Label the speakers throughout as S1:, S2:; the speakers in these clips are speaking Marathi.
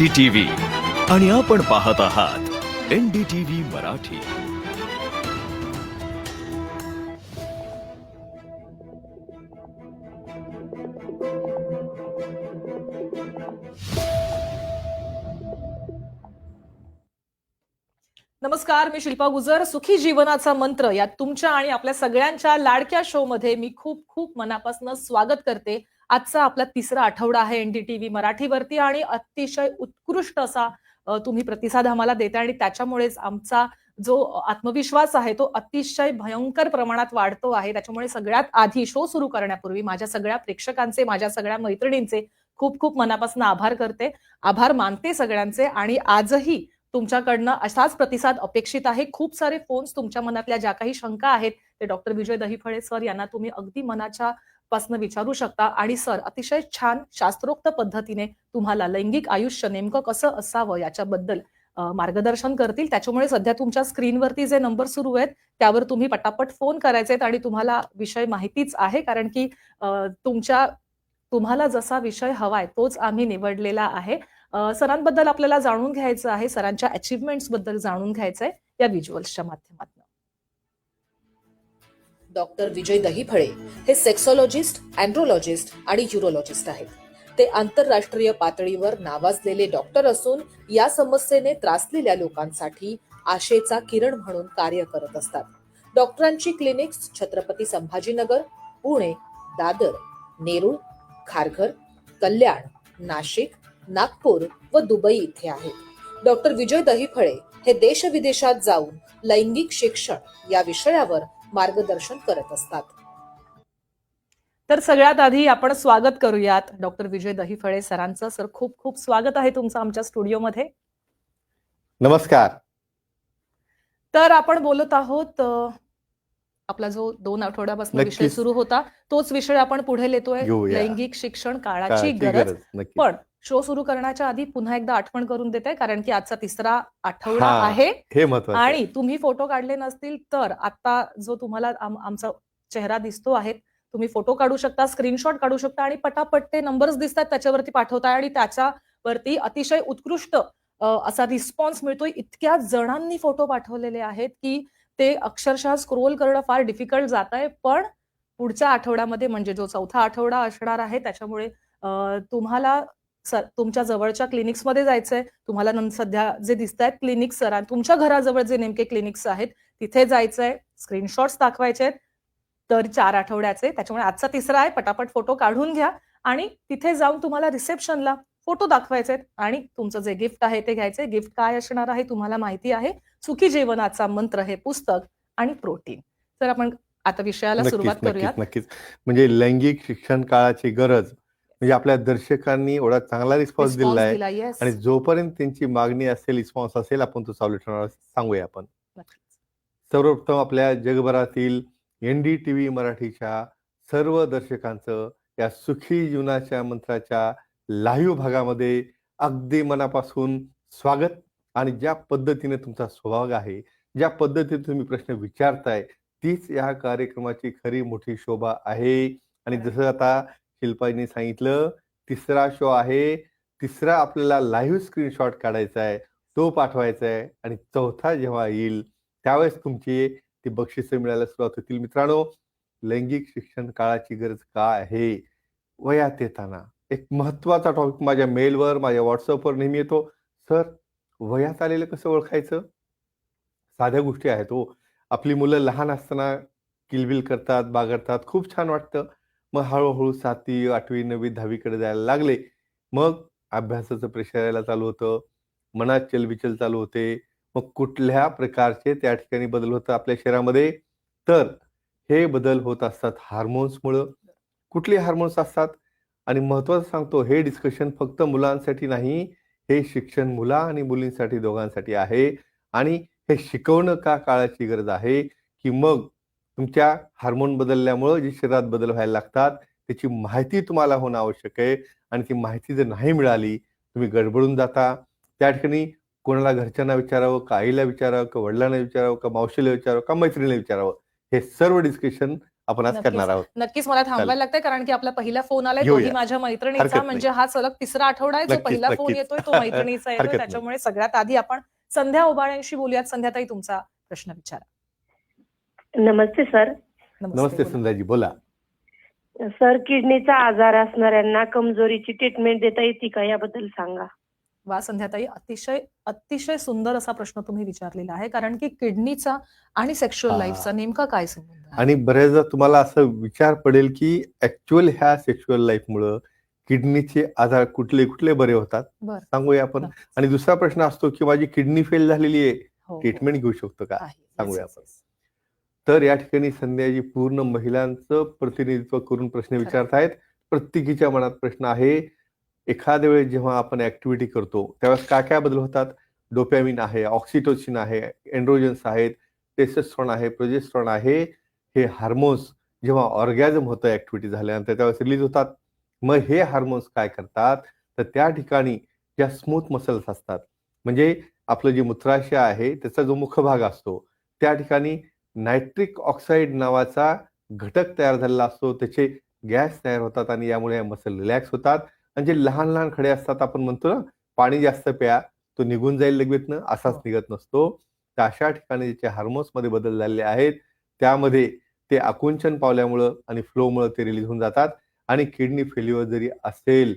S1: टीव्ही आणि आपण पाहत आहात एनडीटीव्ही मराठी.
S2: नमस्कार मी शिल्पा गुजर. सुखी जीवनाचा मंत्र या तुमच्या आणि आपल्या सगळ्यांच्या लाडक्या शो मध्ये मी खूप खूप मनापासून स्वागत करते. आजचा आपला तिसरा आठवडा आहे एनडीटीव्ही मराठीवरती आणि अतिशय उत्कृष्ट असा तुम्ही प्रतिसाद आम्हाला देता आणि त्याच्यामुळेच आमचा जो आत्मविश्वास आहे तो अतिशय भयंकर प्रमाणात वाढतो आहे. त्याच्यामुळे सगळ्यात आधी शो सुरू करण्यापूर्वी माझ्या सगळ्या प्रेक्षकांचे माझ्या सगळ्या मैत्रिणींचे खूप खूप मनापासून आभार करते. आभार मानते सगळ्यांचे आणि आजही तुमच्याकडनं असाच प्रतिसाद अपेक्षित आहे. खूप सारे फोन्स तुमच्या मनातल्या ज्या काही शंका आहेत ते डॉक्टर विजय दहीफळे सर यांना तुम्ही अगदी मनाच्या पासनं विचारू शकता. आणि सर अतिशय छान शास्त्रोक्त पद्धतीने तुम्हाला लैंगिक आयुष्य नेमकं कसं असावं याच्याबद्दल मार्गदर्शन करतील. त्याच्यामुळे सध्या तुमच्या स्क्रीनवरती जे नंबर सुरू आहेत त्यावर तुम्ही पटापट फोन करायचे आणि तुम्हाला विषय माहितीच आहे. कारण की तुमच्या तुम्हाला जसा विषय हवाय तोच आम्ही निवडलेला आहे. सरांबद्दल आपल्याला जाणून घ्यायचं आहे. सरांच्या अचिव्हमेंट्सबद्दल जाणून घ्यायचं आहे या व्हिज्युअल्सच्या माध्यमातून. डॉक्टर विजय दहीफळे हे सेक्सॉलॉजिस्ट अँड्रोलॉजिस्ट आणि युरोलॉजिस्ट आहेत. ते आंतरराष्ट्रीय पातळीवर नावाजलेले डॉक्टर असून या समस्येने त्रासलेल्या लोकांसाठी आशेचा किरण म्हणून कार्य करत असतात. डॉक्टरांची क्लिनिक्स छत्रपती संभाजीनगर पुणे दादर नेरूळ खारघर कल्याण नाशिक नागपूर व दुबई इथे आहेत. डॉक्टर विजय दहीफळे हे देशविदेशात जाऊन लैंगिक शिक्षण या विषयावर मार्गदर्शन करत असतात. तर सगळ्यात आधी आपण स्वागत करूयात. डॉक्टर विजय दहीफळे सरांचं. सर खूप खूप स्वागत आहे तुमचं आमच्या स्टुडिओमध्ये.
S3: नमस्कार.
S2: तर आपण बोलत आहोत आपला जो दोन आठवड्यापासून विषय. सुरू होता तोच विषय आपण पुढे लेतोय. लैंगिक शिक्षण काळाची गरज पण शो सुरू करण्याच्या आधी पुन्हा एकदा आठवण करून देते कारण की आजचा तिसरा आठवडा. आहे
S3: हे.
S2: आणि तुम्ही फोटो काढले नसतील तर आता जो तुम्हाला आम- आमचा चेहरा दिसतो आहे तुम्ही फोटो काढू शकता स्क्रीनशॉट काढू शकता आणि पटापट ते नंबर्स दिसतात त्याच्यावरती पाठवताय आणि त्याच्यावरती अतिशय उत्कृष्ट असा रिस्पॉन्स मिळतोय इतक्या जणांनी फोटो पाठवलेले आहेत की ते अक्षरशः स्क्रोल करणं फार डिफिकल्ट जात आहे पण पुढच्या आठवड्यामध्ये म्हणजे जो चौथा आठवडा असणार आहे त्याच्यामुळे तुम्हाला सर तुमच्या जवळच्या क्लिनिक्समध्ये जायचंय. तुम्हाला सध्या जे दिसत आहेत क्लिनिक्स सर तुमच्या घराजवळ जे नेमके क्लिनिक्स आहेत तिथे जायचंय. स्क्रीनशॉट्स दाखवायचे आहेत तर चार आठवड्याचे. त्याच्यामुळे आजचा तिसरा आहे. पटापट फोटो काढून घ्या. आणि तिथे जाऊन तुम्हाला रिसेप्शनला फोटो दाखवायचे आहेत आणि तुमचं जे गिफ्ट आहे ते घ्यायचंय. गिफ्ट काय असणार आहे तुम्हाला माहिती आहे. सुखी जीवनाचा मंत्र हे पुस्तक आणि प्रोटीन. तर आपण आता विषयाला सुरुवात करूयात.
S3: नक्कीच. म्हणजे लैंगिक शिक्षण काळाची गरज म्हणजे आपल्या दर्शकांनी एवढा चांगला रिस्पॉन्स दिला आहे आणि जोपर्यंत त्यांची मागणी असेल रिस्पॉन्स असेल आपण तो चालू ठेवणार सांगूया आपण. सर्वप्रथम आपल्या जगभरातील एन डी टी व्ही मराठीच्या सर्व दर्शकांचं या सुखी जीवनाच्या मंत्राच्या लाईव्ह भागामध्ये अगदी मनापासून स्वागत. आणि ज्या पद्धतीने तुमचा स्वभाग आहे ज्या पद्धतीने तुम्ही प्रश्न विचारताय तीच या कार्यक्रमाची खरी मोठी शोभा आहे. आणि जसं आता शिल्पाजीने सांगितलं तिसरा शो आहे. तिसरा आपल्याला लाईव्ह स्क्रीनशॉट काढायचा आहे तो पाठवायचा आहे. आणि चौथा जेव्हा येईल त्यावेळेस तुमची ती बक्षिसं मिळायला सुरुवात होतील. मित्रांनो लैंगिक शिक्षण काळाची गरज काय आहे? वयात येताना. एक महत्त्वाचा टॉपिक माझ्या मेलवर माझ्या व्हॉट्सअपवर नेहमी येतो. सर वयात आलेलं कसं ओळखायचं? साध्या गोष्टी आहेत हो. आपली मुलं लहान असताना किलबिल करतात बागडतात. खूप छान वाटतं. मग हळूहळू सातवी आठवी नववी दहावीकडे जायला लागले. मग अभ्यासाचं प्रेशर यायला चालू होतं. मनात चलबिचल चालू होते. मग कुठल्या प्रकारचे त्या ठिकाणी बदल होतात आपल्या शरीरामध्ये तर हे बदल होत असतात हार्मोन्समुळं कुठले हार्मोन्स असतात? आणि महत्वाचं सांगतो हे डिस्कशन फक्त मुलांसाठी नाही हे शिक्षण मुला आणि मुलींसाठी दोघांसाठी आहे. आणि हे शिकवणं का काळाची गरज आहे? की मग तुमच्या हार्मोन बदलल्यामुळं जे शरीरात बदल व्हायला लागतात त्याची माहिती तुम्हाला होणं आवश्यक आहे. आणि ती माहिती जर नाही मिळाली तुम्ही गडबडून जाता. त्या ठिकाणी कोणाला घरच्यांना विचारावं का आईला विचारावं का वडिलांना विचारावं का मावशीला विचारावं का मैत्रिणीला विचारावं हे सर्व डिस्कशन आपण आज
S2: नक्कीच.
S3: करणार आहोत
S2: नक्कीच मला थांबायला लागतंय कारण की आपला पहिला फोन आलाय. तोही माझ्या मैत्रिणीचा. म्हणजे हा सलग तिसरा आठवडा आहे जो पहिला फोन. येतोय तो मैत्रिणीचा येतोय. त्याच्यामुळे सगळ्यात आधी आपण संध्या उबाळ्यांशी बोलूयात संध्याताई तुमचा प्रश्न विचारा
S4: नमस्ते सर
S3: नमस्ते
S2: बोला.
S3: संध्याजी बोला
S4: सर किडनीचा आजार असणाऱ्यांना कमजोरीची ट्रीटमेंट देता येते का याबद्दल सांगा
S2: वा संध्याताई अतिशय अतिशय सुंदर असा प्रश्न तुम्ही विचारलेला आहे कारण की किडनीचा आणि सेक्शुअल
S3: हा.
S2: लाईफचा नेमका काय संबंध
S3: आणि बऱ्याचदा तुम्हाला असं विचार पडेल की ऍक्च्युअल ह्या सेक्शुअल लाईफमुळं किडनीचे आजार कुठले कुठले बरे होतात. सांगूया आपण. आणि दुसरा प्रश्न असतो की माझी किडनी फेल झालेली आहे
S2: हो, हो.
S3: ट्रीटमेंट घेऊ शकतो का. सांगूया आपण. तर या ठिकाणी संध्याजी पूर्ण महिलांचं प्रतिनिधित्व करून प्रश्न
S2: खरं.
S3: विचारतायत प्रत्येकीच्या मनात प्रश्न आहे एखाद्या वेळेस जेव्हा आपण ऍक्टिव्हिटी करतो त्यावेळेस काय काय बदल होतात? डोपॅमिन आहे ऑक्सिटोसिन आहे एन्ड्रोजन्स आहेत टेस्टोस्टेरॉन आहे प्रोजेस्ट्रॉन आहे हे हार्मोन्स जेव्हा ऑर्गॅझम होतं ऍक्टिव्हिटी झाल्यानंतर त्यावेळेस रिलीज होतात. मग हे हार्मोन्स काय करतात? तर त्या ठिकाणी ज्या स्मूथ मसल्स असतात म्हणजे आपलं जे मूत्राशय आहे त्याचा जो मुखभाग असतो त्या ठिकाणी नायट्रिक ऑक्साईड नावाचा घटक तयार झालेला असतो. त्याचे गॅस तयार होतात आणि यामुळे मसल रिलॅक्स होतात. आणि जे लहान लहान खडे असतात आपण म्हणतो ना पाणी जास्त प्या तो निघून जाईल लगेचनं असाच
S2: हो.
S3: निघत नसतो. तर अशा ठिकाणी ज्याचे हार्मोन्समध्ये बदल झालेले आहेत त्यामध्ये ते आकुंचन पावल्यामुळं आणि फ्लोमुळं ते रिलीज होऊन जातात आणि किडनी फेल्युअर जरी असेल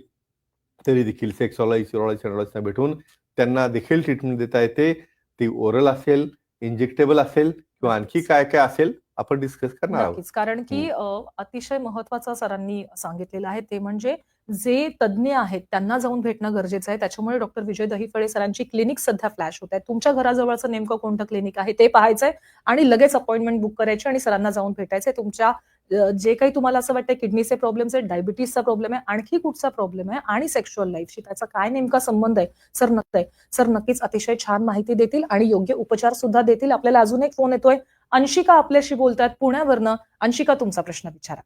S3: तरी देखील सेक्सॉलॉजी सिरोलॉजी भेटून त्यांना देखील ट्रीटमेंट देता येते. ती ओरल असेल इंजेक्टेबल असेल किंवा आणखी काय काय असेल आपण डिस्कस करणार आहोत.
S2: नक्कीच. कारण की अतिशय महत्वाचं सरांनी सांगितलेलं आहे ते म्हणजे जे तज्ज्ञ आहेत त्यांना जाऊन भेटणं गरजेचं आहे. त्याच्यामुळे डॉक्टर विजय दहिफळे सरांची क्लिनिक सध्या फ्लॅश होत आहे. तुमच्या घराजवळचं नेमकं कोणतं क्लिनिक आहे ते पाहायचंय आणि लगेच अपॉइंटमेंट बुक करायची आणि सरांना जाऊन भेटायचंय. तुमच्या जे काही तुम्हाला असं वाटतं किडनीचे प्रॉब्लेम्स आहेत डायबिटीसचा प्रॉब्लेम आहे आणखी कुठचा प्रॉब्लेम आहे आणि सेक्शुअल लाईफशी त्याचा काय नेमका संबंध आहे सर नक्की सर नक्कीच अतिशय छान माहिती देतील आणि योग्य उपचार सुद्धा देतील. आपल्याला अजून एक फोन येतोय. अंशिका आपल्याशी बोलतात पुण्यावरनं. अंशिका तुमचा प्रश्न विचारा.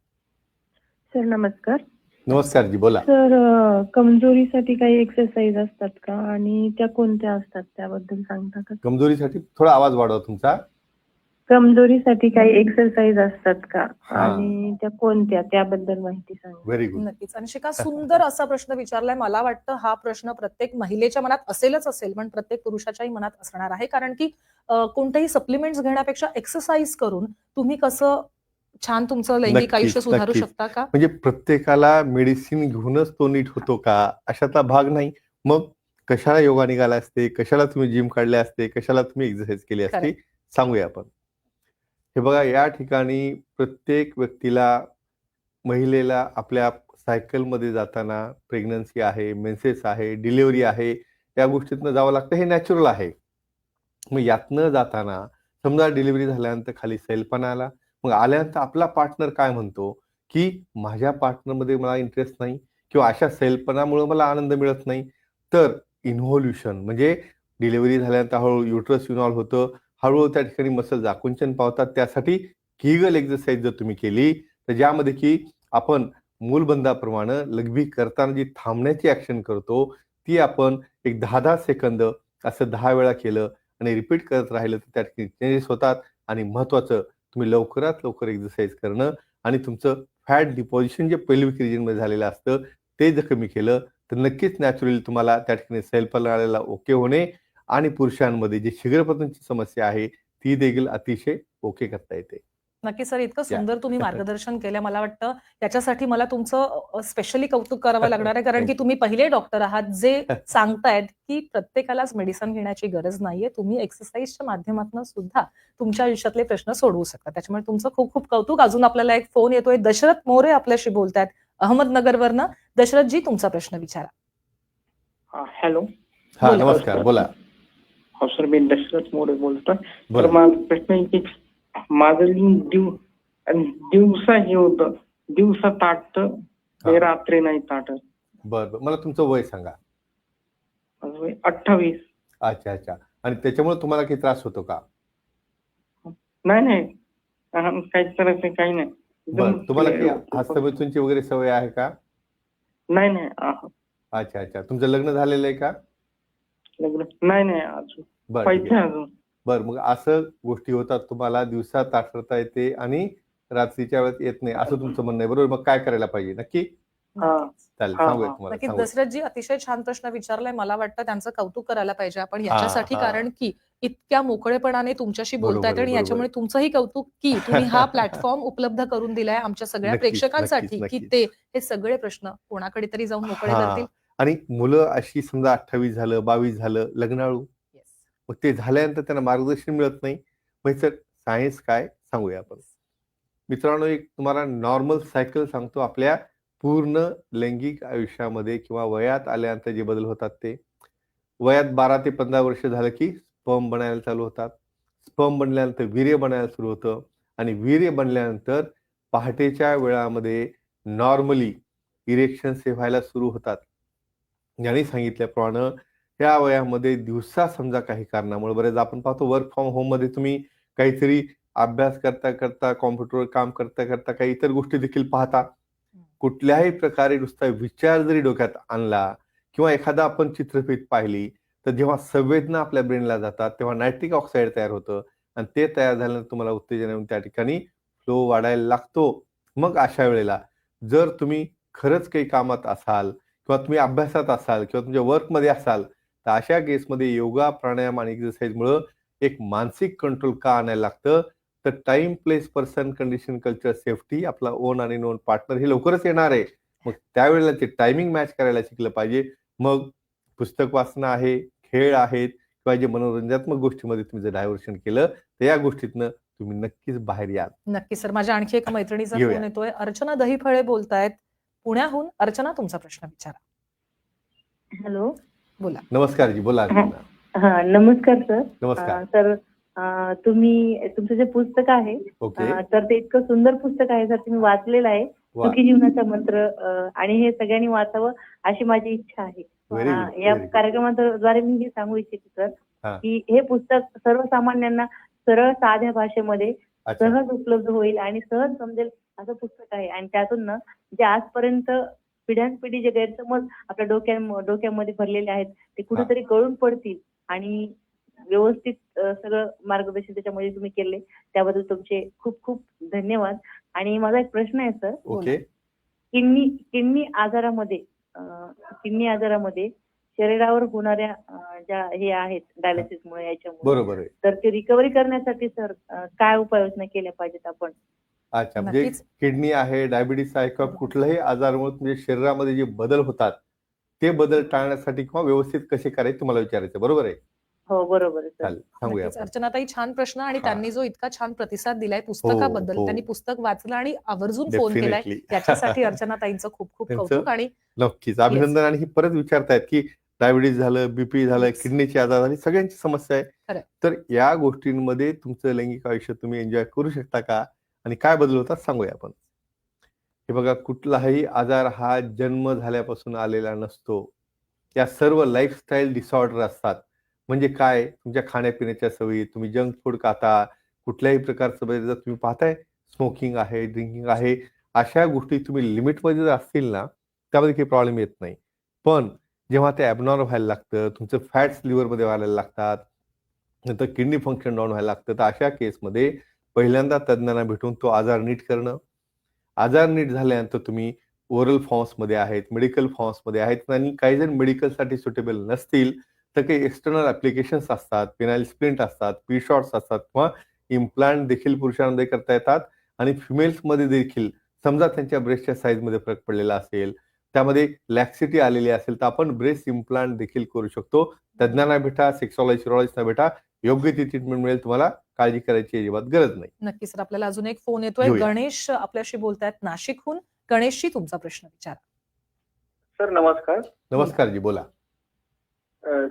S4: सर नमस्कार.
S3: नमस्कार जी बोला.
S4: सर कमजोरीसाठी काही एक्सरसाइज असतात का? आणि त्या कोणत्या असतात त्याबद्दल सांगता का?
S3: कमजोरीसाठी थोडा आवाज वाढवा तुमचा.
S4: कमजोरीसाठी काही एक्सरसाइज असतात का?
S3: हा.
S4: आणि त्या कोणत्या? त्याबद्दल माहिती सांगा.
S3: व्हेरी गुड
S2: नक्कीच. अंशिका सुंदर असा प्रश्न विचारलाय. मला वाटतं हा प्रश्न प्रत्येक महिलेच्या मनात असेलच असेल पण प्रत्येक पुरुषाच्याही मनात असणार आहे. कारण की अ, कोणतेही सप्लिमेंट्स घेण्यापेक्षा एक्सरसाइज करून तुम्ही कसं छान तुमचं लैंगिक
S3: नक्कीच,
S2: आयुष्य सुधारू
S3: नक्कीच.
S2: शकता का?
S3: म्हणजे प्रत्येकाला मेडिसिन घेऊनच तो नीट होतो का? अशातला भाग नाही. मग कशाला योगा निघाला असते? कशाला तुम्ही जिम काढले असते? कशाला तुम्ही एक्सरसाइज केली असते. सांगूया आपण. हे बघा या ठिकाणी प्रत्येक व्यक्तीला महिलेला आपल्या सायकलमध्ये जाताना प्रेग्नन्सी आहे मेन्सेस आहे डिलिव्हरी आहे या गोष्टीतनं जावं लागतं हे नॅचरल आहे. मग यातनं जाताना समजा डिलिव्हरी झाल्यानंतर खाली सैलपणा आला मग आल्यानंतर आपला पार्टनर काय म्हणतो? की माझ्या पार्टनरमध्ये मला इंटरेस्ट नाही किंवा अशा सैलपणामुळे मला आनंद मिळत नाही. तर इन्व्होल्युशन म्हणजे डिलिव्हरी झाल्यानंतर हळूहळू युट्रस इन्व्हॉल्व होतं हळूहळू त्या ठिकाणी मसल आकुंचन पावतात. त्यासाठी किगल एक्सरसाइज जर तुम्ही केली तर ज्यामध्ये की आपण मूलबंधाप्रमाणे लघवी करताना जी थांबण्याची ऍक्शन करतो ती आपण एक दहा दहा सेकंद असं दहा वेळा केलं आणि रिपीट करत राहिलं तर त्या ठिकाणी चेंजेस होतात आणि महत्वाचं तुम्ही लवकरात लवकर एक्सरसाइज करणं आणि तुमचं फॅट डिपॉझिशन जे पेल्विक रिजनमध्ये झालेलं असतं ते जर कमी केलं तर नक्कीच नॅचरली तुम्हाला त्या ठिकाणी सेल्फला ओके होणे आणि पुरुषांमध्ये जी शीघ्रपतनची समस्या आहे ती देखील अतिशय ओके करता येते.
S2: नक्की सर इतकं. सुंदर तुम्ही मार्गदर्शन केलं. मला वाटतं त्याच्यासाठी मला तुमचं स्पेशली कौतुक करावं लागणार आहे. कारण की तुम्ही पहिले डॉक्टर आहात जे सांगतायत की प्रत्येकालाच मेडिसिन घेण्याची गरज नाहीये. तुम्ही एक्सरसाइजच्या माध्यमातून सुद्धा तुमच्या आयुष्यातले प्रश्न सोडवू शकता. त्याच्यामुळे तुमचं खूप खूप कौतुक. अजून आपल्याला एक फोन येतोय. दशरथ मोरे आपल्याशी बोलतायत अहमदनगरवरनं. दशरथजी तुमचा प्रश्न विचारा.
S5: हा, हॅलो.
S3: हा. नमस्कार. बोला.
S5: हो सर मी दशरथ मोरे बोलतोय तर माझा प्रश्न आहे की माझं लिंग दिव दिवसा हे होतं दिवसा ताटत
S3: हा.
S5: रात्री नाही ताटत.
S3: बर बर. मला तुमचं वय सांगा.
S5: माझं वय अठ्ठावीस.
S3: अच्छा अच्छा. आणि त्याच्यामुळे तुम्हाला काही त्रास होतो का?
S5: नाही नाही. अहं, काही करायचं काही नाही.
S3: बर.
S5: एकदम
S3: तुम्हाला काही. हस्तमैथूनची वगैरे सवय आहे का?
S5: नाही नाही. अहं,
S3: अच्छा अच्छा. तुमचं लग्न झालेलं आहे का?
S5: लग्न नाही नाही अजून
S3: बरं
S5: पाहिजे. अजून
S3: बरं मग असं गोष्टी होतात तुम्हाला दिवसा ताठरता येते आणि रात्रीच्या वेळेत येत नाही असं तुमचं म्हणणं आहे बरोबर मग काय करायला पाहिजे नक्की
S5: हा. हा, हा.
S3: सांगूया.
S2: दशरथजी अतिशय छान प्रश्न विचारलाय मला वाटतं त्यांचं कौतुक करायला पाहिजे आपण याच्यासाठी. कारण की इतक्या मोकळेपणाने तुमच्याशी बोलतायत आणि याच्यामुळे. तुमचंही कौतुक की तुम्ही हा प्लॅटफॉर्म उपलब्ध करून दिलाय आमच्या सगळ्या प्रेक्षकांसाठी की. ते हे सगळे प्रश्न कोणाकडे तरी जाऊन मोकळे. करतील
S3: आणि मुलं अशी समजा अठ्ठावीस झालं बावीस झालं लग्नाळू. मग ते झाल्यानंतर त्यांना मार्गदर्शन मिळत नाही. मग सर सायन्स काय सांगूया आपण? मित्रांनो एक तुम्हाला नॉर्मल सायकल सांगतो. आपल्या पूर्ण लैंगिक आयुष्यामध्ये किंवा वयात आल्यानंतर जे बदल होतात ते. वयात बारा ते पंधरा वर्ष झालं की स्पर्म बनायला चालू होतात. स्पर्म बनल्यानंतर वीर्य बनायला सुरू होतं. आणि वीर्य बनल्यानंतर पहाटेच्या वेळामध्ये नॉर्मली इरेक्शन्स हे व्हायला सुरू होतात. यांनी सांगितल्याप्रमाणे या वयामध्ये दिवसा समजा काही कारणामुळे बरेच आपण पाहतो वर्क फ्रॉम होममध्ये तुम्ही काहीतरी अभ्यास करता करता कॉम्प्युटरवर काम करता करता काही इतर गोष्टी देखील पाहता. कुठल्याही प्रकारे नुसता विचार जरी डोक्यात आणला किंवा एखादा आपण चित्रफित पाहिली तर जेव्हा संवेदना आपल्या ब्रेनला जातात तेव्हा नायट्रिक ऑक्साईड तयार होतं आणि ते तयार झाल्यानंतर तुम्हाला उत्तेजन येऊन त्या ठिकाणी फ्लो वाढायला लागतो. मग अशा वेळेला जर तुम्ही खरंच काही कामात असाल किंवा तुम्ही अभ्यासात असाल किंवा तुमच्या वर्कमध्ये असाल तर अशा केसमध्ये योगा प्राणायाम आणि एक्सरसाइजमुळं एक मानसिक कंट्रोल का आणायला लागतं? तर time place person condition culture safety आपला ओन आणि नोन पार्टनर हे लवकरच येणार आहे. मग त्यावेळेला ते टायमिंग मॅच करायला शिकलं पाहिजे. मग पुस्तक वाचणं आहे खेळ आहेत किंवा जे मनोरंजनात्मक गोष्टीमध्ये तुम्ही जर डायव्हर्शन केलं तर या गोष्टीतनं तुम्ही नक्कीच बाहेर याल.
S2: नक्की सर. माझ्या आणखी एका मैत्रिणीचा. फोन येतोय. अर्चना दहीफळे बोलतायत. पुण्याहून अर्चना तुमचा प्रश्न विचारा.
S4: हॅलो.
S3: नमस्कार जी बोला
S4: हा. हा नमस्कार सर.
S3: नमस्कार.
S4: सर तुम्ही तुमचं जे पुस्तक आहे तर ते इतकं सुंदर पुस्तक आहे सर तुम्ही वाचलेलं आहे. सुखी जीवनाचा मंत्र आणि हे सगळ्यांनी वाचावं अशी माझी इच्छा आहे. या. कार्यक्रमाद्वारे मी हे सांगू इच्छिते. सर की हे पुस्तक सर्वसामान्यांना सरळ साध्या भाषेमध्ये सहज उपलब्ध होईल आणि सहज समजेल असं पुस्तक आहे. आणि त्यातून ना जे आजपर्यंत पिढ्यानपिढी जे गैरसमज आपल्या डोक्या डोक्यामध्ये भरलेले आहेत ते कुठेतरी कळून पडतील. आणि व्यवस्थित सगळं मार्गदर्शन त्याच्यामध्ये तुम्ही केले त्याबद्दल तुमचे खूप खूप धन्यवाद. आणि माझा एक प्रश्न आहे सर.
S3: ओके.
S4: किडनी किडनी आजारामध्ये किडनी आजारामध्ये शरीरावर होणाऱ्या ज्या हे आहेत डायलिसिसमुळे याच्यामुळे
S3: बरोबर आहे.
S4: तर ते रिकव्हरी करण्यासाठी सर काय उपाययोजना केल्या पाहिजेत आपण?
S3: अच्छा म्हणजे
S2: नक्कीच.
S3: किडनी आहे डायबिटीस आहे किंवा कुठल्याही आजारामुळे तुमच्या शरीरामध्ये जे बदल होतात ते बदल टाळण्यासाठी किंवा व्यवस्थित कसे करायचे तुम्हाला विचारायचं बरोबर आहे
S4: हो बरोबर आहे सर
S3: चालेल सांगूया
S2: नक्कीच
S3: आपण
S2: अर्चनाताई छान प्रश्न आणि
S3: हा.
S2: त्यांनी जो इतका छान प्रतिसाद दिलाय पुस्तकाबद्दल
S3: हो.
S2: त्यांनी पुस्तक वाचलं आणि आवर्जून फोन केलाय
S3: Definitely.
S2: याच्यासाठी अर्चनाताईंचं खूप खूप
S3: त्यांचं
S2: कौतुक आणि
S3: नक्कीच अभिनंदन आणि ही परत विचारतायत की डायबिटीस झालं बीपी झालं
S2: Yes.
S3: किडनीचे आजार झाले सगळ्यांची समस्या
S2: खरंय.
S3: आहे तर या गोष्टींमध्ये तुमचं लैंगिक आयुष्य तुम्ही एन्जॉय करू शकता का आणि काय बदल होतात सांगूया आपण. हे बघा कुठलाही आजार हा जन्म झाल्यापासून आलेला नसतो. या सर्व लाईफस्टाईल डिसऑर्डर असतात. म्हणजे काय? तुमच्या खाण्यापिण्याच्या सवयी तुम्ही जंक फूड खाता कुठल्याही प्रकारचं म्हणजे जर तुम्ही पाहताय स्मोकिंग आहे ड्रिंकिंग आहे अशा गोष्टी तुम्ही लिमिटमध्ये जर असतील ना त्यामध्ये काही प्रॉब्लेम येत नाही. पण जेव्हा ते ॲबनॉर्म व्हायला लागतं तुमचं फॅट्स लिव्हरमध्ये व्हायला लागतात नंतर किडनी फंक्शन डाऊन व्हायला लागतं तर अशा केसमध्ये पहिल्यांदा तज्ज्ञांना भेटून तो आजार नीट करणं. आजार नीट झाल्यानंतर तुम्ही ओरल फॉर्म्समध्ये आहेत मेडिकल फॉर्म्समध्ये आहेत आणि काही जण मेडिकलसाठी सुटेबल नसतील तर काही एक्सटर्नल ऍप्लिकेशन्स असतात पेनाइल स्प्लिंट असतात पी शॉट्स असतात किंवा इम्प्लांट देखील पुरुषांमध्ये करता येतात आणि फिमेल्समध्ये देखील. समजा त्यांच्या ब्रेस्टच्या साईजमध्ये फरक पडलेला असेल त्यामध्ये लॅक्सिटी आलेली असेल तर आपण ब्रेस्ट इम्प्लांट देखील करू शकतो. तज्ज्ञांना भेटा सेक्सॉलॉजिस्टना भेटा योग्य ती ट्रीटमेंट मिळेल तुम्हाला. काळजी करायची अजिबात गरज नाही.
S2: नक्कीच सर आपल्याला अजून एक फोन येतोय. गणेश आपल्याशी बोलतायत नाशिकहून. गणेशजी तुमचा प्रश्न विचारा.
S5: सर नमस्कार.
S3: नमस्कार जी बोला.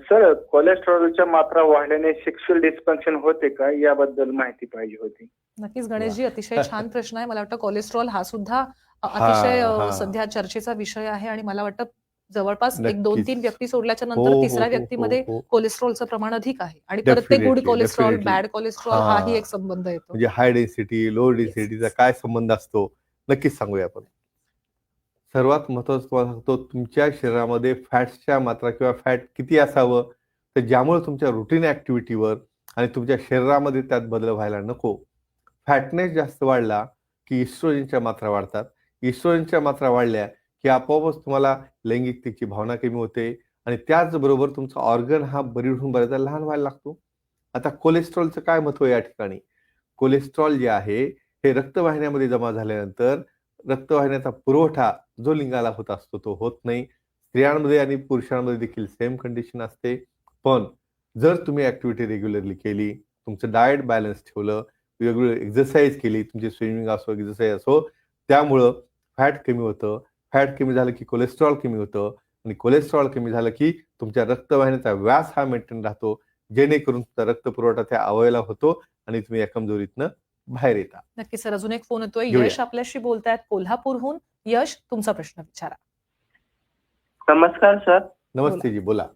S5: सर कोलेस्ट्रॉलच्या मात्रा वाढल्याने सेक्शुअल डिस्फंक्शन होते का? याबद्दल माहिती पाहिजे होती.
S2: नक्कीच गणेशजी अतिशय छान प्रश्न आहे. मला वाटतं कोलेस्ट्रॉल हा सुद्धा अतिशय. सध्या चर्चेचा विषय आहे आणि मला वाटतं जवळपास एक. दोन तीन व्यक्ती सोडल्याच्या
S3: हो,
S2: नंतर
S3: हो,
S2: तिसऱ्या
S3: हो,
S2: व्यक्तीमध्ये. कोलेस्ट्रॉलचं प्रमाण अधिक आहे आणि परत ते गुड कोलेस्ट्रॉल. बॅड कोलेस्ट्रॉल
S3: हा.
S2: हाही एक संबंध येतो
S3: म्हणजे हाय डेन्सिटी लो डेन्सिटीचा काय संबंध असतो नक्कीच सांगूया आपण सर्वात महत्वाचं तुम्हाला सांगतो तुमच्या शरीरामध्ये फॅट्सच्या मात्रा किंवा फॅट किती असावं तर ज्यामुळे तुमच्या रुटीन ऍक्टिव्हिटीवर आणि तुमच्या शरीरामध्ये त्यात बदल व्हायला नको फॅटनेस जास्त वाढला की इस्ट्रोजनच्या मात्रा वाढतात ईश्वरांच्या मात्रा वाढल्या की आपोआपच तुम्हाला लैंगिकतेची भावना कमी होते आणि त्याचबरोबर तुमचा ऑर्गन हा बरी बऱ्याचदा लहान व्हायला लागतो. आता कोलेस्ट्रॉलचं काय महत्त्व या ठिकाणी? कोलेस्ट्रॉल जे आहे हे रक्तवाहिन्यामध्ये जमा झाल्यानंतर रक्तवाहिन्याचा पुरवठा जो लिंगाला होत असतो तो होत नाही. स्त्रियांमध्ये आणि पुरुषांमध्ये देखील सेम कंडिशन असते. पण जर तुम्ही ऍक्टिव्हिटी रेग्युलरली केली तुमचं डाएट बॅलन्स ठेवलं वेगवेगळी एक्सरसाइज केली तुमची स्विमिंग असो एक्सरसाइज असो त्यामुळं फॅट कमी होतं. फॅट कमी झालं की कोलेस्ट्रॉल कमी होतं. आणि कोलेस्ट्रॉल कमी झालं की तुमच्या रक्तवाहिन्याचा व्यास हा मेंटेन राहतो. जेणेकरून तुमचा रक्त पुरवठा त्या अवयला होतो आणि तुम्ही या कमजोरीतनं बाहेर येता.
S2: नक्की सर अजून एक फोन येतोय. यश आपल्याशी बोलतायत कोल्हापूरहून. यश तुमचा प्रश्न विचारा.
S6: नमस्कार सर.
S3: नमस्ते जी बोला.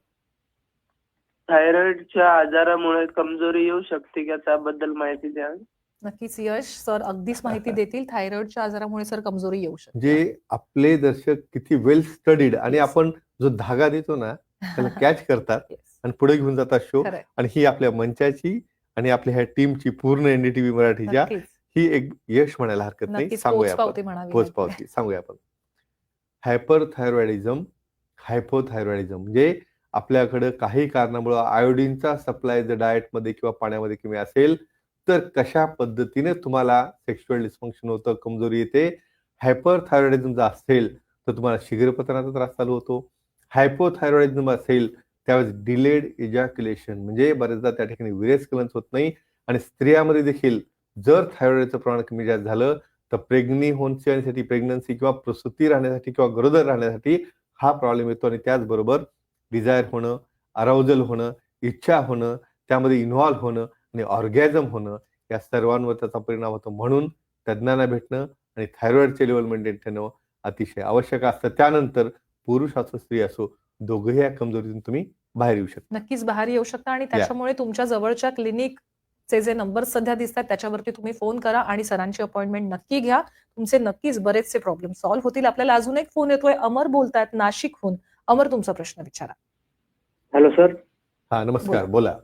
S6: थायरॉइडच्या आजारामुळे कमजोरी येऊ शकते का त्याबद्दल माहिती द्या
S2: नक्कीच यश सर अगदीच माहिती देतील थायरॉइडच्या आजारामुळे सर कमजोरी येऊ शकते
S3: जे आपले दर्शक किती वेल स्टडीड आणि. आपण जो धागा देतो ना त्याला कॅच करतात. आणि पुढे घेऊन जातात शो. आणि ही आपल्या मंचाची आणि आपल्या ह्या टीमची पूर्ण एनडीटीव्ही मराठीच्या ही एक यश म्हणायला हरकत नाही सांगूया पोच. पावती सांगूया आपण हायपरथायरॉइडिझम हायपोथायरॉइडिझम म्हणजे आपल्याकडं काही कारणामुळे आयोडीनचा सप्लाय जर डाएटमध्ये किंवा पाण्यामध्ये कमी असेल तर कशा पद्धतीने तुम्हाला सेक्शुअल डिस्फंक्शन होतं कमजोरी येते हायपरथायरॉइडिझम जर असेल तर तुम्हाला शीघ्रपतनाचा त्रास चालू होतो. हायपोथायरॉइडिझम असेल त्यावेळेस डिलेड इजॅक्युलेशन म्हणजे बरेचदा त्या ठिकाणी विरेस्कलन्स होत नाही आणि स्त्रियामध्ये देखील जर थायरॉइडचं प्रमाण कमी जास्त झालं तर प्रेग्नी होण्यासाठी प्रेग्नन्सी किंवा प्रसूती राहण्यासाठी किंवा गरोदर राहण्यासाठी हा प्रॉब्लेम येतो आणि त्याचबरोबर डिझायर होणं अराउजल होणं इच्छा होणं त्यामध्ये इन्व्हॉल्व्ह होणं आणि ऑर्गॅझम होणं या सर्वांवर त्याचा परिणाम होतो. म्हणून तज्ज्ञांना भेटणं आणि थायरॉइडचे लेवल मेंटेन ठेवणं अतिशय आवश्यक असतं. त्यानंतर पुरुष असो स्त्री असो दोघंही या कमजोरीतून तुम्ही बाहेर येऊ शकता.
S2: नक्कीच बाहेर येऊ शकता आणि त्याच्यामुळे तुमच्या जवळच्या क्लिनिकचे जे नंबर सध्या दिसतात त्याच्यावरती तुम्ही फोन करा आणि सरांची अपॉइंटमेंट नक्की घ्या. तुमचे नक्कीच बरेचसे प्रॉब्लेम सॉल्व्ह होतील. आपल्याला अजून एक फोन येतोय. अमर बोलतायत नाशिकहून. अमर तुमचा प्रश्न विचारा.
S6: हॅलो सर
S3: हा नमस्कार. बोला.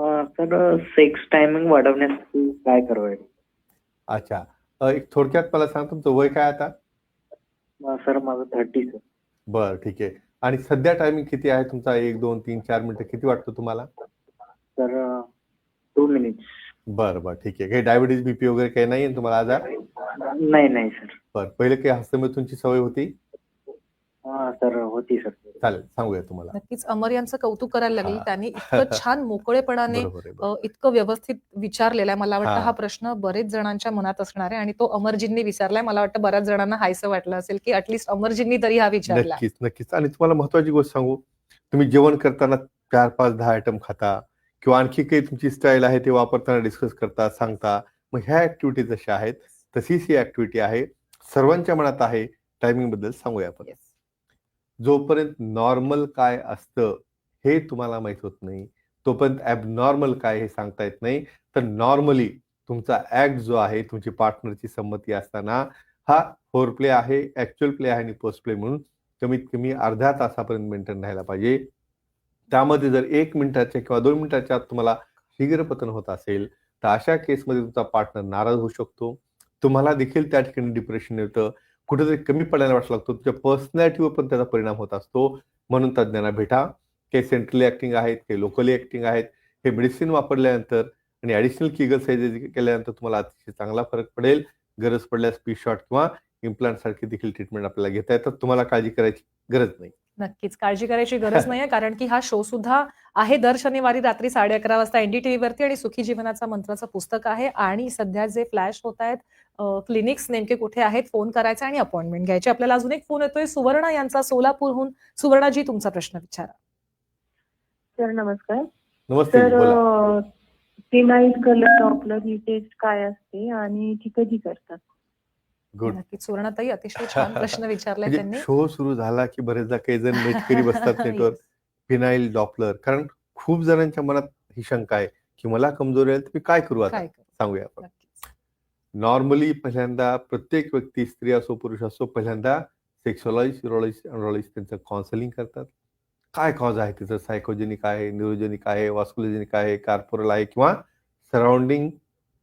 S6: सर सेक्स टायमिंग वाढवण्यासाठी काय करावे?
S3: अच्छा. अ, एक थोडक्यात मला सांग तुमचं वय काय आता?
S6: सर माझं थर्टी सर
S3: बरं ठीक आहे. आणि सध्या टायमिंग किती आहे? तुमचा एक दोन तीन चार मिनिटं किती वाटतं तुम्हाला?
S6: सर टू मिनिट्स
S3: बरं बरं ठीक आहे. काही डायबिटीज बीपी वगैरे काही नाही आहे तुम्हाला आजार?
S6: नाही नाही सर.
S3: बरं पहिले काही हस्तमेथूनची सवय होती?
S6: हा सर होती सर.
S3: चालेल सांगूया तुम्हाला.
S2: नक्कीच अमर यांचं कौतुक करायला लागेल. त्यांनी इतकं छान मोकळेपणाने इतकं व्यवस्थित विचारलेलं आहे. मला वाटतं
S3: हा.
S2: प्रश्न बरेच जणांच्या मनात असणार आहे आणि तो अमरजींनी विचारलाय. मला वाटतं बऱ्याच जणांना हायसं वाटलं असेल की अटलिस्ट अमरजींनी तरी हा विचारला.
S3: नक्कीच नक्कीच. आणि तुम्हाला महत्वाची गोष्ट सांगू तुम्ही जेवण करताना चार पाच दहा आयटम खाता किंवा आणखी काही तुमची स्टाईल आहे ते वापरताना डिस्कस करता सांगता मग ह्या ऍक्टिव्हिटी जशा आहेत तशीच ही ऍक्टिव्हिटी आहे. सर्वांच्या मनात आहे. टायमिंगबद्दल सांगूया आपण.
S2: Yes.
S3: जोपर्यंत नॉर्मल काय असतं हे तुम्हाला माहीत होत नाही तोपर्यंत ॲबनॉर्मल काय हे सांगता येत नाही. तर नॉर्मली तुमचा ऍक्ट जो आहे तुमची पार्टनरची संमती असताना हा फोर प्ले आहे ऍक्च्युअल प्ले आहे आणि पोस्ट प्ले म्हणून कमीत कमी अर्ध्या तासापर्यंत मेंटेन राहायला पाहिजे. त्यामध्ये जर एक मिनिटाच्या किंवा दोन मिनिटाच्या आत तुम्हाला शीघ्रपतन होत असेल तर अशा केसमध्ये तुमचा पार्टनर नाराज होऊ शकतो. तुम्हाला देखील त्या ठिकाणी डिप्रेशन येतं. कुठेतरी कमी पडायला वाटू लागतो. तुमच्या पर्सनॅलिटीवर पण त्याचा परिणाम होत असतो. म्हणून तज्ज्ञांना भेटा. काही सेंट्रली ऍक्टिंग आहेत काही लोकली ऍक्टिंग आहेत. हे मेडिसिन वापरल्यानंतर आणि ऍडिशनल किगल साईज केल्यानंतर तुम्हाला अतिशय चांगला फरक पडेल. गरज पडल्यास पी शॉट किंवा इम्प्लांट सारखी देखील ट्रीटमेंट आपल्याला घेता येतात. तुम्हाला काळजी करायची गरज नाही.
S2: नक्कीच. काळजी करायची गरज नाहीये कारण की हा शो सुद्धा आहे दर शनिवारी रात्री साडे अकरा वाजता एनडीटीव्ही वरती आणि सुखी जीवनाचा मंत्राचं पुस्तक आहे. आणि सध्या जे फ्लॅश होत आहेत क्लिनिक्स नेमके कुठे आहेत फोन करायचा आणि अपॉइंटमेंट घ्यायची. आपल्याला अजून एक फोन येतोय सुवर्णा यांचा सोलापूरहून. सुवर्णाजी तुमचा प्रश्न विचारा.
S4: सर नमस्कार.
S3: नमस्ते
S4: तर
S3: बोला.
S4: फिनाईल कलर डॉपलर ही टेस्ट काय असते आणि ती कधी करतात?
S3: गुड
S2: नक्कीच. सुवर्णाताई अतिशय छान प्रश्न विचारलाय
S3: म्हणजे
S2: त्यांनी.
S3: शो सुरू झाला की बरेचदा काही जण नेटकरी बसतात नेटवर. फिनाईल डॉपलर कारण खूप जणांच्या मनात ही शंका आहे की मला कमजोरी आहे तर मी काय करू आता?
S2: काय करू?
S3: सांगूया आपण.
S2: नक्कीच.
S3: नॉर्मली पहिल्यांदा प्रत्येक व्यक्ती स्त्री असो पुरुष असो पहिल्यांदा सेक्शुअलाइज युरोलॉजिस्ट त्यांचं काउन्सिलिंग करतात. काय कॉज आहे त्याचं सायकोजेनिक आहे न्यूरोजेनिक आहे वास्कुलोजेनिक आहे कार्पोरल आहे किंवा सराउंडिंग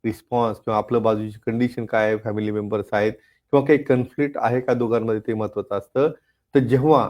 S3: रिस्पॉन्स किंवा आपलं बाजूची कंडिशन काय आहे फॅमिली मेंबर्स आहेत किंवा काही कन्फ्लिक्ट आहे का दोघांमध्ये ते महत्वाचं असतं. तर जेव्हा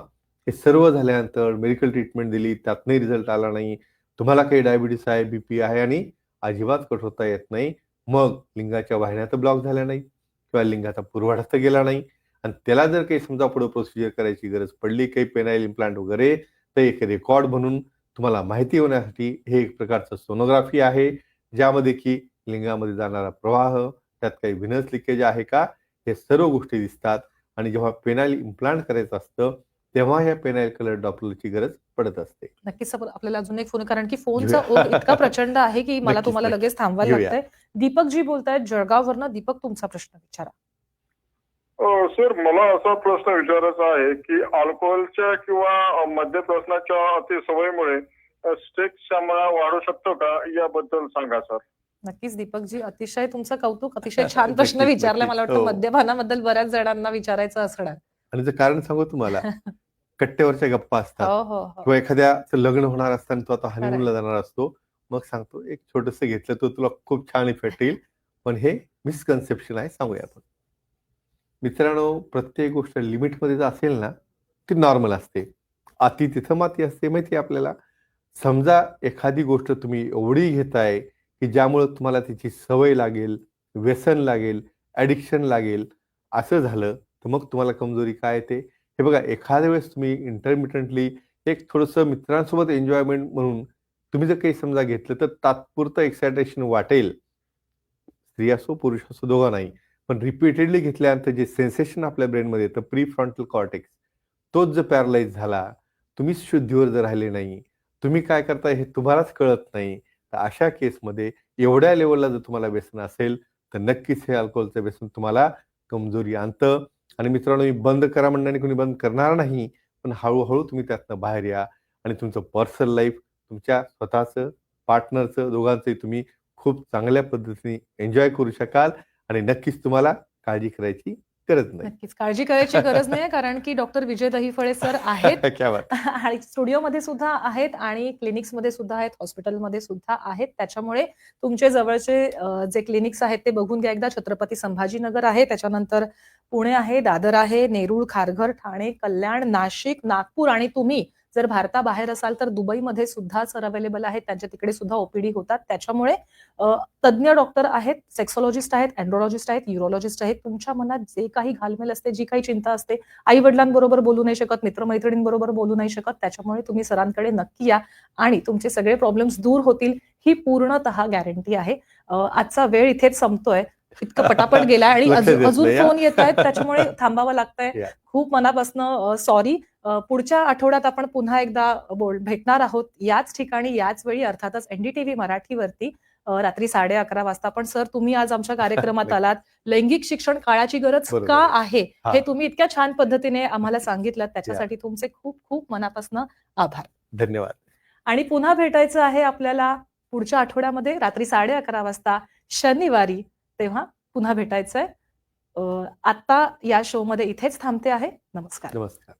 S3: हे सर्व झाल्यानंतर मेडिकल ट्रीटमेंट दिली त्यातनंही रिझल्ट आला नाही तुम्हाला काही डायबिटीस आहे बीपी आहे आणि अजिबात कठोरता येत नाही मग लिंगाच्या वाहिन्या तर ब्लॉक झाल्या नाही किंवा लिंगाचा पुरवठा तर गेला नाही. आणि त्याला जर काही समजा पुढे प्रोसिजर करायची गरज पडली काही पेनाईल इम्प्लांट वगैरे तर एक रेकॉर्ड म्हणून तुम्हाला माहिती होण्यासाठी हे एक प्रकारचं सोनोग्राफी आहे ज्यामध्ये की लिंगामध्ये जाणारा प्रवाह त्यात काही व्हिनस लिकेज आहे का? हे सर्व गोष्टी दिसतात. आणि जेव्हा पेनाईल इम्प्लांट करायचं असतं तेव्हा या पेनाईल कलर डॉपलरची गरज पडत असते.
S2: नक्कीच सर, आपल्याला अजून एक फोन कारण की फोनचा इतका प्रचंड आहे की मला तुम्हाला. लगेच थांबवायला. लागतंय. दीपक जी बोलतायत जळगाववरनं. दीपक तुमचा प्रश्न विचारा.
S7: सर मला असा प्रश्न विचारायचा आहे की अल्कोहोलच्या किंवा मद्यप्राशनाच्या अति सवयीमुळे स्टेक क्षमता वाढू शकतो का? याबद्दल सांगा सर.
S2: नक्कीच दीपकजी. अतिशय तुमचं कौतुक अतिशय छान प्रश्न विचारला. मला. वाटतं
S3: हो.
S2: मद्यपानाबद्दल बऱ्याच जणांना विचारायचं असणार.
S3: आणि कारण सांगू तुम्हाला कट्ट्यावरच्या गप्पा असतात.
S2: हो हो
S3: किंवा एखाद्याचं लग्न होणार असताना तो आता हनीमूनला जाणार असतो मग सांगतो एक छोटस घेतलं तर तुला खूप छान इफेक्ट येईल. पण हे मिसकन्सेप्शन आहे सांगूया आपण. मित्रांनो प्रत्येक गोष्ट लिमिटमध्ये जर असेल ना ती नॉर्मल असते. अति तिथं माती असते माहिती आपल्याला. समजा एखादी गोष्ट तुम्ही एवढी घेताय की ज्यामुळं तुम्हाला त्याची सवय लागेल व्यसन लागेल ॲडिक्शन लागेल असं झालं तर मग तुम्हाला कमजोरी काय येते हे बघा एखाद्या वेळेस तुम्ही इंटरमिटंटली एक थोडंसं मित्रांसोबत एन्जॉयमेंट म्हणून तुम्ही जर काही समजा घेतलं तर तात्पुरतं एक्सायटेशन वाटेल. स्त्री असो पुरुष असो दोघा नाही. पण रिपीटेडली घेतल्यानंतर जे सेन्सेशन आपल्या ब्रेनमध्ये येतं प्री फ्रंटल कॉर्टेक्स तोच जर पॅरलाइज झाला तुम्हीच शुद्धीवर जर राहिले नाही तुम्ही काय करताय हे तुम्हालाच कळत नाही तर अशा केसमध्ये एवढ्या लेवलला जर तुम्हाला व्यसन असेल तर नक्कीच हे अल्कोहोलचं व्यसन तुम्हाला कमजोरी आणतं. आणि मित्रांनो मी बंद करा म्हणण्याने कोणी बंद करणार नाही पण हळूहळू तुम्ही त्यातनं बाहेर या आणि तुमचं पर्सनल लाईफ तुमच्या स्वतःचं पार्टनरचं दोघांचंही तुम्ही खूप चांगल्या पद्धतीने एन्जॉय करू शकाल आणि नक्कीच तुम्हाला काळजी करायची गरज नाही.
S2: नक्कीच. काळजी करायची गरज नाही कारण की डॉक्टर विजय दहीफळे सर आहेत.
S3: क्या बात.
S2: आणि स्टुडिओमध्ये सुद्धा आहेत आणि क्लिनिक्समध्ये सुद्धा आहेत हॉस्पिटलमध्ये सुद्धा आहेत. त्याच्यामुळे तुमचे जवळचे जे क्लिनिक्स आहेत ते बघून घ्या. एकदा छत्रपती संभाजीनगर आहे त्याच्यानंतर पुणे आहे दादर आहे नेरूळ खारघर ठाणे कल्याण नाशिक नागपूर आणि तुम्ही जर भारताबाहेर असाल तर दुबईमध्ये सुद्धा सर अवेलेबल आहेत. त्यांच्या तिकडे सुद्धा ओपीडी होतात. त्याच्यामुळे तज्ज्ञ डॉक्टर आहेत सेक्सॉलॉजिस्ट आहेत अँड्रोलॉजिस्ट आहेत युरोलॉजिस्ट आहेत. तुमच्या मनात जे काही घालमेल असते जी काही चिंता असते आई वडिलांबरोबर बोलू नाही शकत मित्रमैत्रिणींबरोबर बोलू नाही शकत त्याच्यामुळे तुम्ही सरांकडे नक्की या आणि तुमचे सगळे प्रॉब्लेम्स दूर होतील ही पूर्णतः गॅरंटी आहे. आजचा वेळ इथेच संपतोय. इतकं पटापट गेलाय आणि अजून. फोन येत आहेत त्याच्यामुळे थांबावं लागतंय. खूप मनापासनं सॉरी पुढच्या आठवड्यात आपण पुन्हा एकदा बोल भेटणार आहोत याच ठिकाणी याच वेळी अर्थातच एनडीटीव्ही मराठीवरती. रात्री साडे अकरा वाजता. पण सर तुम्ही आज आमच्या कार्यक्रमात. आलात. लैंगिक शिक्षण काळाची गरज का
S3: आहे. हा.
S2: तुम्ही इतक्या छान पद्धतीने आम्हाला सांगितलं. त्याच्यासाठी तुमचे खूप खूप मनापासून आभार.
S3: धन्यवाद.
S2: आणि पुन्हा भेटायचं आहे आपल्याला पुढच्या आठवड्यामध्ये रात्री साडे अकरा वाजता शनिवारी. तेव्हा पुन्हा भेटायचंय. आता या शो मध्ये इथेच थांबते आहे. नमस्कार.
S3: नमस्कार.